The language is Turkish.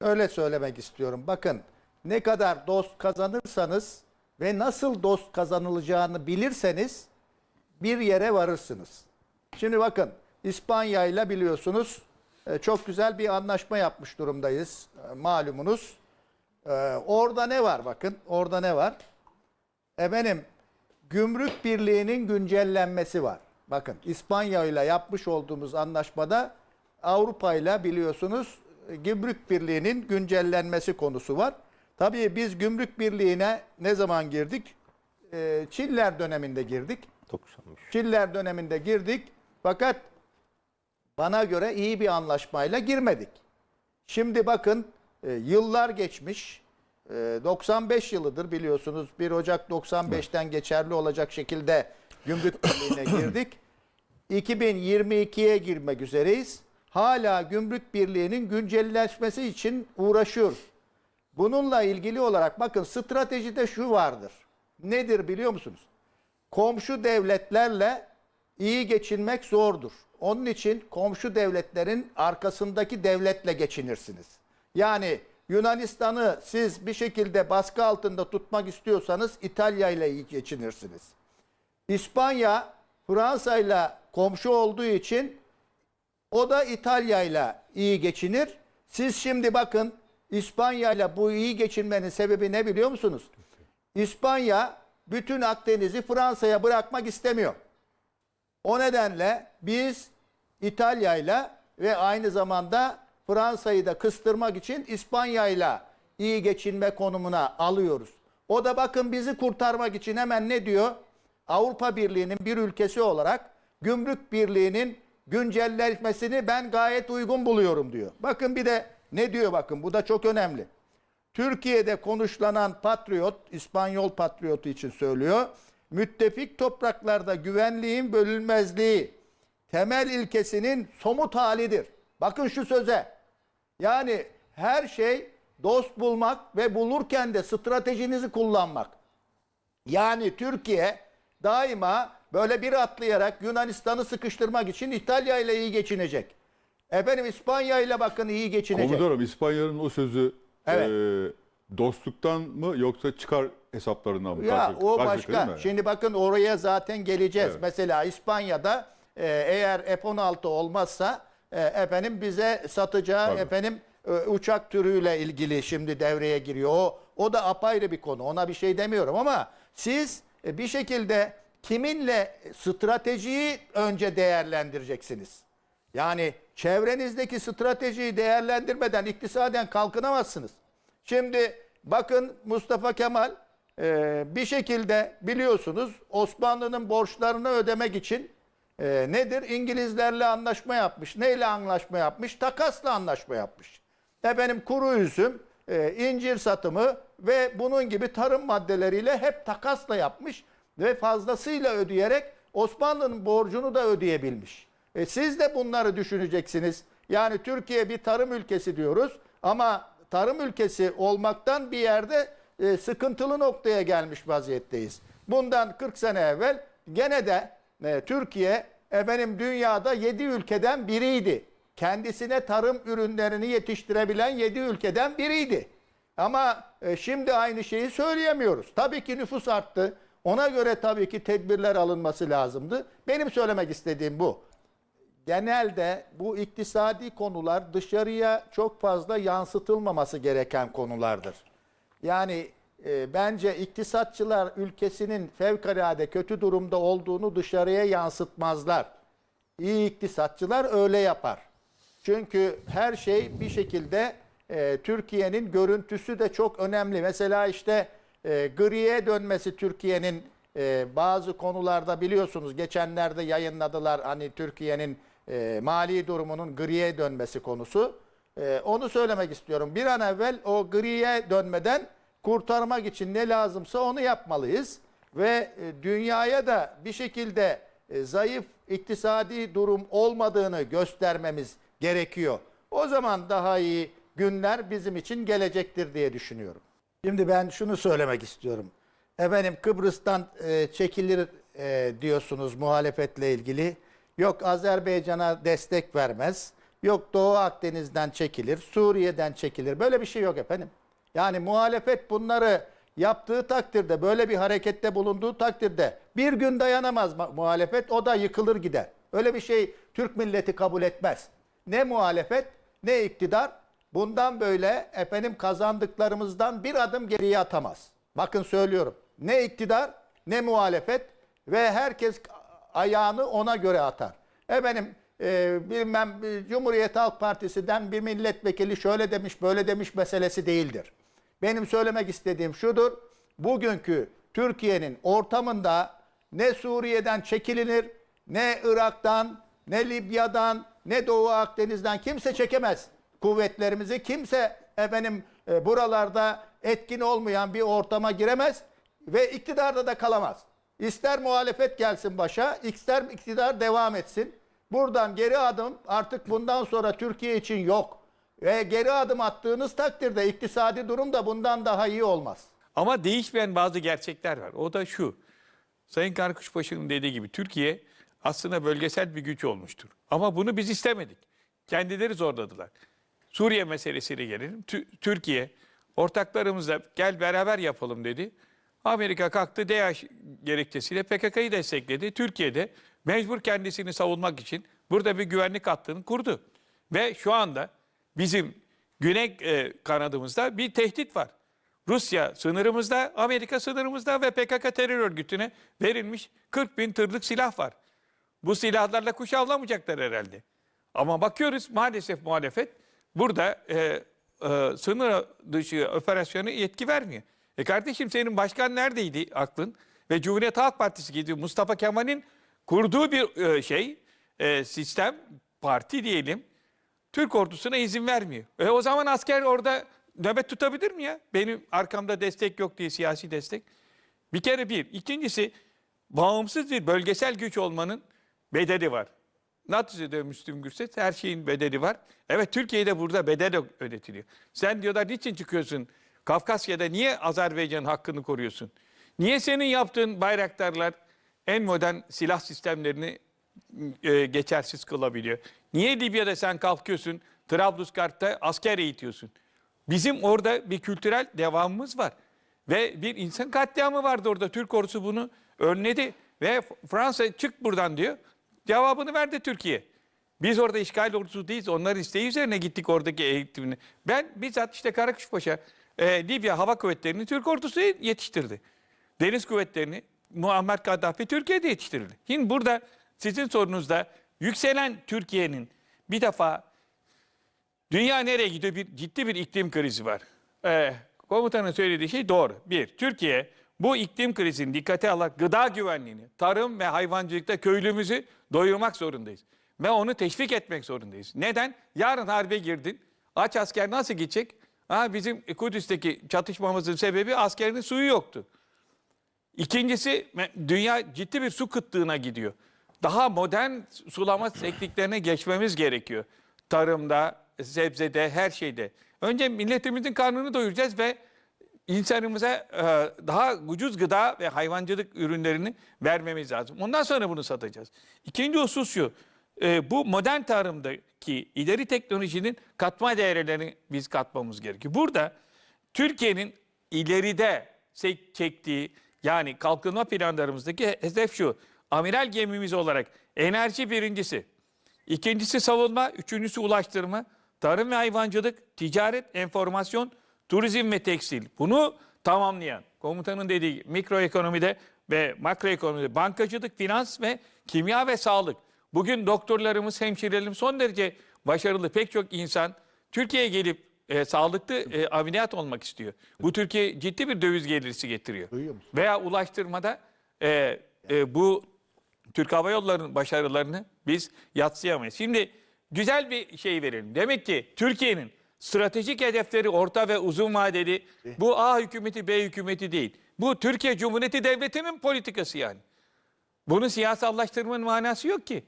Öyle söylemek istiyorum. Bakın ne kadar dost kazanırsanız ve nasıl dost kazanılacağını bilirseniz bir yere varırsınız. Şimdi bakın İspanya ile biliyorsunuz e, çok güzel bir anlaşma yapmış durumdayız. E, Malumunuz. E, Orada ne var bakın? Orada ne var? Efendim gümrük birliğinin güncellenmesi var. Bakın İspanya ile yapmış olduğumuz anlaşmada Avrupa ile biliyorsunuz gümrük birliğinin güncellenmesi konusu var. Tabii biz gümrük birliğine ne zaman girdik? E, Çiller döneminde girdik. 93. Çiller döneminde girdik. Fakat bana göre iyi bir anlaşmayla girmedik. Şimdi bakın e, yıllar geçmiş. E, 95 yılıdır biliyorsunuz. 1 Ocak 95'ten geçerli olacak şekilde gümrük birliğine girdik. 2022'ye girmek üzereyiz. Hala gümrük birliğinin güncelleşmesi için uğraşıyoruz. Bununla ilgili olarak bakın stratejide şu vardır. Nedir biliyor musunuz? komşu devletlerle iyi geçinmek zordur. Onun için komşu devletlerin arkasındaki devletle geçinirsiniz. Yani Yunanistan'ı siz bir şekilde baskı altında tutmak istiyorsanız İtalya ile iyi geçinirsiniz. İspanya Fransa ile komşu olduğu için o da İtalya ile iyi geçinir. Siz şimdi bakın İspanya ile bu iyi geçinmenin sebebi ne biliyor musunuz? İspanya bütün Akdeniz'i Fransa'ya bırakmak istemiyor. O nedenle biz İtalya ile ve aynı zamanda Fransa'yı da kıstırmak için İspanya ile iyi geçinme konumuna alıyoruz. O da bakın bizi kurtarmak için hemen ne diyor? Avrupa Birliği'nin bir ülkesi olarak Gümrük Birliği'nin güncelleşmesini ben gayet uygun buluyorum diyor. Bakın bir de ne diyor bakın bu da çok önemli. Türkiye'de konuşlanan patriot, İspanyol patriotu için söylüyor. Müttefik topraklarda güvenliğin bölünmezliği temel ilkesinin somut halidir. Bakın şu söze. Yani her şey dost bulmak ve bulurken de stratejinizi kullanmak. Yani Türkiye daima böyle bir atlayarak Yunanistan'ı sıkıştırmak için İtalya ile iyi geçinecek. Efendim İspanya ile bakın iyi geçinecek. Komutanım İspanya'nın o sözü Evet. e, dostluktan mı yoksa çıkar hesaplarından mı? Ya Karşı- o karşı başka. mi? Şimdi bakın oraya zaten geleceğiz. Evet. Mesela İspanya'da e, eğer F-16 olmazsa e, efendim bize satacağı Tabii. efendim e, uçak türüyle ilgili şimdi devreye giriyor. O o da apayrı bir konu. Ona bir şey demiyorum ama siz e, bir şekilde kiminle stratejiyi önce değerlendireceksiniz. Yani çevrenizdeki stratejiyi değerlendirmeden iktisaden kalkınamazsınız. Şimdi bakın Mustafa Kemal e, bir şekilde biliyorsunuz Osmanlı'nın borçlarını ödemek için e, nedir? İngilizlerle anlaşma yapmış. Neyle anlaşma yapmış? Takasla anlaşma yapmış. Efendim kuru üzüm, e, incir satımı ve bunun gibi tarım maddeleriyle hep takasla yapmış ve fazlasıyla ödeyerek Osmanlı'nın borcunu da ödeyebilmiş. E, siz de bunları düşüneceksiniz. Yani Türkiye bir tarım ülkesi diyoruz ama tarım ülkesi olmaktan bir yerde e, sıkıntılı noktaya gelmiş vaziyetteyiz. Bundan 40 sene evvel gene de e, Türkiye efendim dünyada 7 ülkeden biriydi. Kendisine tarım ürünlerini yetiştirebilen 7 ülkeden biriydi. Ama e, şimdi aynı şeyi söyleyemiyoruz. Tabii ki nüfus arttı. Ona göre tabii ki tedbirler alınması lazımdı. Benim söylemek istediğim bu genelde bu iktisadi konular dışarıya çok fazla yansıtılmaması gereken konulardır. Yani e, bence iktisatçılar ülkesinin fevkalade kötü durumda olduğunu dışarıya yansıtmazlar. İyi iktisatçılar öyle yapar. Çünkü her şey bir şekilde e, Türkiye'nin görüntüsü de çok önemli. Mesela işte e, griye dönmesi Türkiye'nin e, bazı konularda biliyorsunuz geçenlerde yayınladılar hani Türkiye'nin e, mali durumunun griye dönmesi konusu. E, onu söylemek istiyorum. Bir an evvel o griye dönmeden kurtarmak için ne lazımsa onu yapmalıyız. Ve e, dünyaya da bir şekilde e, zayıf iktisadi durum olmadığını göstermemiz gerekiyor. O zaman daha iyi günler bizim için gelecektir diye düşünüyorum. Şimdi ben şunu söylemek istiyorum. Efendim Kıbrıs'tan e, çekilir e, diyorsunuz muhalefetle ilgili. Yok Azerbaycan'a destek vermez. Yok Doğu Akdeniz'den çekilir, Suriye'den çekilir. Böyle bir şey yok efendim. Yani muhalefet bunları yaptığı takdirde, böyle bir harekette bulunduğu takdirde bir gün dayanamaz ma- muhalefet, o da yıkılır gider. Öyle bir şey Türk milleti kabul etmez. Ne muhalefet ne iktidar bundan böyle efendim kazandıklarımızdan bir adım geriye atamaz. Bakın söylüyorum. Ne iktidar ne muhalefet ve herkes ayağını ona göre atar. Efendim e, bilmem e, Cumhuriyet Halk Partisi'den bir milletvekili şöyle demiş böyle demiş meselesi değildir. Benim söylemek istediğim şudur. Bugünkü Türkiye'nin ortamında ne Suriye'den çekilinir, ne Irak'tan, ne Libya'dan, ne Doğu Akdeniz'den kimse çekemez kuvvetlerimizi. Kimse efendim e, buralarda etkin olmayan bir ortama giremez ve iktidarda da kalamaz. İster muhalefet gelsin başa, ister iktidar devam etsin. Buradan geri adım artık bundan sonra Türkiye için yok. Ve geri adım attığınız takdirde iktisadi durum da bundan daha iyi olmaz. Ama değişmeyen bazı gerçekler var. O da şu. Sayın Karkuşbaşı'nın dediği gibi Türkiye aslında bölgesel bir güç olmuştur. Ama bunu biz istemedik. Kendileri zorladılar. Suriye meselesine gelelim. Tü- Türkiye ortaklarımızla gel beraber yapalım dedi. Amerika kalktı DH gerekçesiyle PKK'yı destekledi. Türkiye'de mecbur kendisini savunmak için burada bir güvenlik hattını kurdu. Ve şu anda bizim güney e, kanadımızda bir tehdit var. Rusya sınırımızda, Amerika sınırımızda ve PKK terör örgütüne verilmiş 40 bin tırlık silah var. Bu silahlarla kuş avlamayacaklar herhalde. Ama bakıyoruz maalesef muhalefet burada e, e, sınır dışı operasyonu yetki vermiyor. E kardeşim senin başkan neredeydi aklın? Ve Cumhuriyet Halk Partisi gidiyor. Mustafa Kemal'in kurduğu bir e, şey, e, sistem, parti diyelim. Türk ordusuna izin vermiyor. E o zaman asker orada nöbet tutabilir mi ya? Benim arkamda destek yok diye siyasi destek. Bir kere bir. İkincisi bağımsız bir bölgesel güç olmanın bedeli var. NATO diyor Müslüm Gürses her şeyin bedeli var. Evet Türkiye'de burada bedel ödetiliyor. Sen diyorlar niçin çıkıyorsun? Kafkasya'da niye Azerbaycan'ın hakkını koruyorsun? Niye senin yaptığın bayraktarlar en modern silah sistemlerini e, geçersiz kılabiliyor? Niye Libya'da sen kalkıyorsun Trablusgarp'ta asker eğitiyorsun? Bizim orada bir kültürel devamımız var. Ve bir insan katliamı vardı orada. Türk ordusu bunu önledi. Ve Fransa çık buradan diyor. Cevabını verdi Türkiye. Biz orada işgal ordusu değiliz. Onların isteği üzerine gittik oradaki eğitimini. Ben bizzat işte Karakuşpaşa, e, Libya Hava Kuvvetleri'ni Türk ordusu yetiştirdi. Deniz kuvvetlerini Muammer Kaddafi Türkiye'de yetiştirildi. Şimdi burada sizin sorunuzda yükselen Türkiye'nin bir defa dünya nereye gidiyor? Bir ciddi bir iklim krizi var. Ee, komutanın söylediği şey doğru. Bir, Türkiye bu iklim krizini dikkate alarak gıda güvenliğini, tarım ve hayvancılıkta köylümüzü doyurmak zorundayız. Ve onu teşvik etmek zorundayız. Neden? Yarın harbe girdin. Aç asker nasıl gidecek? Ha, bizim Kudüs'teki çatışmamızın sebebi askerin suyu yoktu. İkincisi dünya ciddi bir su kıtlığına gidiyor. Daha modern sulama tekniklerine geçmemiz gerekiyor. Tarımda, sebzede, her şeyde. Önce milletimizin karnını doyuracağız ve insanımıza e, daha ucuz gıda ve hayvancılık ürünlerini vermemiz lazım. Ondan sonra bunu satacağız. İkinci husus şu. e, bu modern tarımdaki ileri teknolojinin katma değerlerini biz katmamız gerekiyor. Burada Türkiye'nin ileride çektiği yani kalkınma planlarımızdaki hedef şu. Amiral gemimiz olarak enerji birincisi, ikincisi savunma, üçüncüsü ulaştırma, tarım ve hayvancılık, ticaret, enformasyon, turizm ve tekstil. Bunu tamamlayan komutanın dediği mikroekonomide ve makroekonomide bankacılık, finans ve kimya ve sağlık. Bugün doktorlarımız, hemşirelerimiz son derece başarılı pek çok insan Türkiye'ye gelip e, sağlıklı e, ameliyat olmak istiyor. Bu Türkiye ciddi bir döviz gelirisi getiriyor. Veya ulaştırmada e, e, bu Türk Hava Yolları'nın başarılarını biz yatsıyamayız. Şimdi güzel bir şey verelim. Demek ki Türkiye'nin stratejik hedefleri orta ve uzun vadeli bu A hükümeti B hükümeti değil. Bu Türkiye Cumhuriyeti Devleti'nin politikası yani. Bunu siyasallaştırmanın manası yok ki.